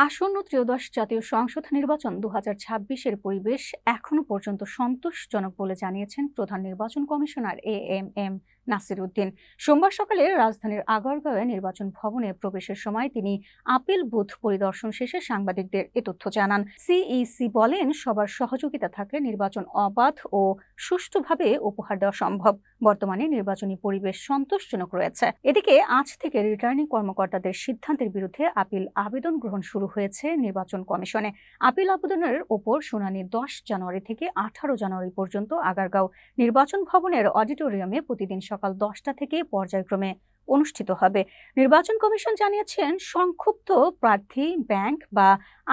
আসন্ন ত্রয়োদশ জাতীয় সংসদ নির্বাচন দু এর পরিবেশ এখনও পর্যন্ত সন্তোষজনক বলে জানিয়েছেন প্রধান নির্বাচন commissioner A M M Nasir Uddin. সোমবার সকালে রাজধানীর আগারগাঁওয়ে নির্বাচন ভবনে প্রবেশের সময় তিনি আপিল বুথ পরিদর্শন শেষে সাংবাদিকদের এ তথ্য জানান। সিইসি বলেন, সবার সহযোগিতা থাকলে নির্বাচন অবাধ ও সুষ্ঠুভাবে উপহার দেওয়া সম্ভব। বর্তমানে নির্বাচনী পরিবেশ সন্তোষজনক রয়েছে। এদিকে, আজ থেকে রিটার্নিং কর্মকর্তাদের সিদ্ধান্তের বিরুদ্ধে আপিল আবেদন গ্রহণ শুরু হয়েছে নির্বাচন কমিশনে। আপিল আবেদনের ওপর শুনানি দশ জানুয়ারি থেকে আঠারো জানুয়ারি পর্যন্ত আগারগাঁও। নির্বাচন ভবনের অডিটোরিয়ামে প্রতিদিন সকাল দশটা থেকে পর্যায়ক্রমে অনুষ্ঠিত হবে। নির্বাচন কমিশন জানিয়েছেন, সংক্ষুব্ধ প্রার্থী ব্যাংক বা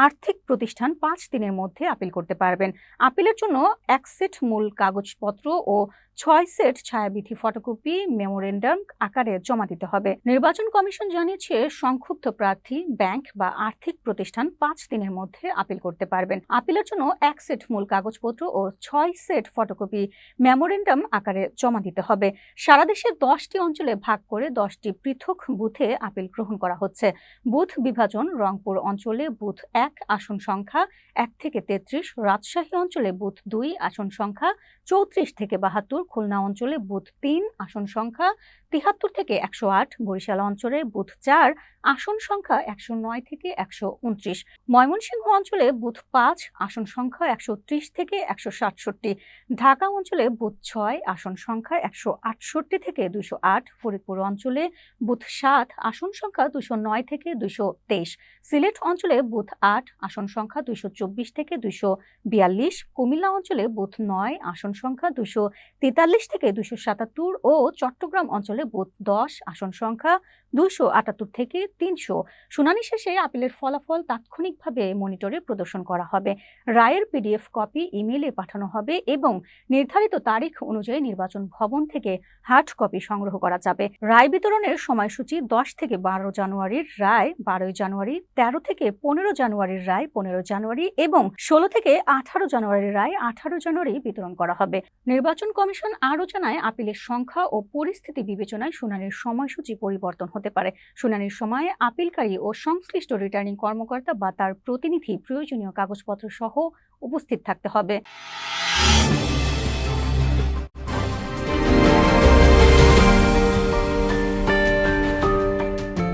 আর্থিক প্রতিষ্ঠান পাঁচ দিনের মধ্যে আপিল করতে পারবেন। আপিলের জন্য এক সেট মূল কাগজপত্র ও ছয় সেট ছায়াবিধি ফটোকপি, মেমোরেন্ডাম আকারে জমা দিতে হবে। নির্বাচন কমিশন জানিয়েছে, সংক্ষুব্ধ প্রার্থী ব্যাংক বা আর্থিক প্রতিষ্ঠান পাঁচ দিনের মধ্যে আপিল করতে পারবেন। আপিলের জন্য এক সেট মূল কাগজপত্র ও ছয় সেট ফটোকপি, মেমোরেন্ডাম আকারে জমা দিতে হবে। সারা দেশে দশটি অঞ্চলে ভাগ করে দশটি পৃথক বুথে আপিল গ্রহণ করা হচ্ছে। বুথ বিভাজন রংপুর অঞ্চলে বুথ এক আসন সংখ্যা এক থেকে তেত্রিশ, রাজশাহী অঞ্চলে বুথ দুই আসন সংখ্যা চৌত্রিশ থেকে বাহাত্তর, খুলনা অঞ্চলে বুথ তিন আসন সংখ্যা তিহাত্তর থেকে একশো আট, বরিশাল অঞ্চলে বুথ চার আসন সংখ্যা একশো নয় থেকে একশো উনত্রিশ। ময়মনসিংহ অঞ্চলে বুথ পাঁচ আসন সংখ্যা একশো ত্রিশ থেকে একশো সাতষট্টি। ঢাকা অঞ্চলে বুথ ছয় আসন সংখ্যা একশো আটষট্টি থেকে দুশো আট। ফরিদপুর অঞ্চলে বুথ সাত আসন সংখ্যা দুশো নয় থেকে দুশো তেইশ। সিলেট অঞ্চলে বুথ আট আসন সংখ্যা দুশো চব্বিশ থেকে দুশো বিয়াল্লিশ। কুমিল্লা অঞ্চলে বুথ নয় আসন সংখ্যা দুশো তেতাল্লিশ থেকে দুশো সাতাত্তর ও চট্টগ্রাম অঞ্চলে বুথ দশ আসন সংখ্যা দুশো আটাত্তর থেকে তিনশো। শুনানি শেষে আপিলের ফলাফল তাৎক্ষণিকভাবে মনিটরে প্রদর্শন করা হবে। রায়ের পিডিএফ কপি ইমেইলে পাঠানো হবে এবং নির্ধারিত তারিখ অনুযায়ী নির্বাচন ভবন থেকে হার্ড কপি সংগ্রহ করা যাবে। রায় বিতরণের সময়সূচি দশ থেকে বারো জানুয়ারির রায়, বারোই জানুয়ারি, তেরো থেকে পনেরো জানুয়ারির রায়, পনেরো জানুয়ারি এবং ষোলো থেকে আঠারো জানুয়ারির রায় আঠারো জানুয়ারি বিতরণ করা হবে। নির্বাচন কমিশন আরও জানায়, আপিলের সংখ্যা ও পরিস্থিতি বিবেচনায় শুনানির সময়সূচি পরিবর্তন হতে পারে। শুনানির সময়ে আপিলকারী ও সংশ্লিষ্ট রিটার্নিং কর্মকর্তা বা তার প্রতিনিধি প্রয়োজনীয় কাগজপত্র সহ উপস্থিত থাকতে হবে।